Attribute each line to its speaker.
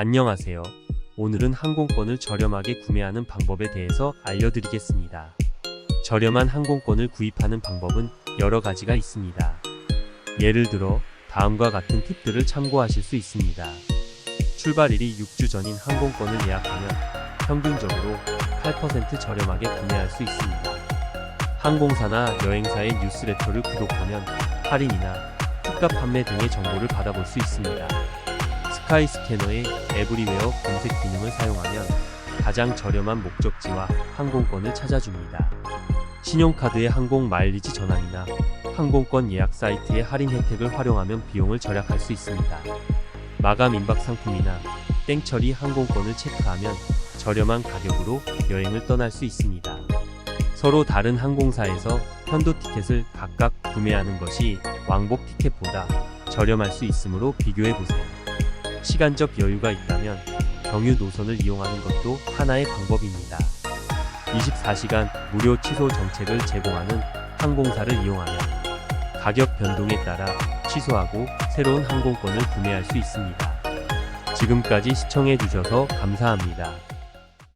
Speaker 1: 안녕하세요. 오늘은 항공권을 저렴하게 구매하는 방법에 대해서 알려드리겠습니다. 저렴한 항공권을 구입하는 방법은 여러 가지가 있습니다. 예를 들어 다음과 같은 팁들을 참고하실 수 있습니다. 출발일이 6주 전인 항공권을 예약하면 평균적으로 8% 저렴하게 구매할 수 있습니다. 항공사나 여행사의 뉴스레터를 구독하면 할인이나 특가 판매 등의 정보를 받아볼 수 있습니다. 스카이 스캐너의 에브리웨어 검색 기능을 사용하면 가장 저렴한 목적지와 항공권을 찾아줍니다. 신용카드의 항공 마일리지 전환이나 항공권 예약 사이트의 할인 혜택을 활용하면 비용을 절약할 수 있습니다. 마감 임박 상품이나 땡처리 항공권을 체크하면 저렴한 가격으로 여행을 떠날 수 있습니다. 서로 다른 항공사에서 편도 티켓을 각각 구매하는 것이 왕복 티켓보다 저렴할 수 있으므로 비교해 보세요. 시간적 여유가 있다면 경유 노선을 이용하는 것도 하나의 방법입니다. 24시간 무료 취소 정책을 제공하는 항공사를 이용하면 가격 변동에 따라 취소하고 새로운 항공권을 구매할 수 있습니다. 지금까지 시청해 주셔서 감사합니다.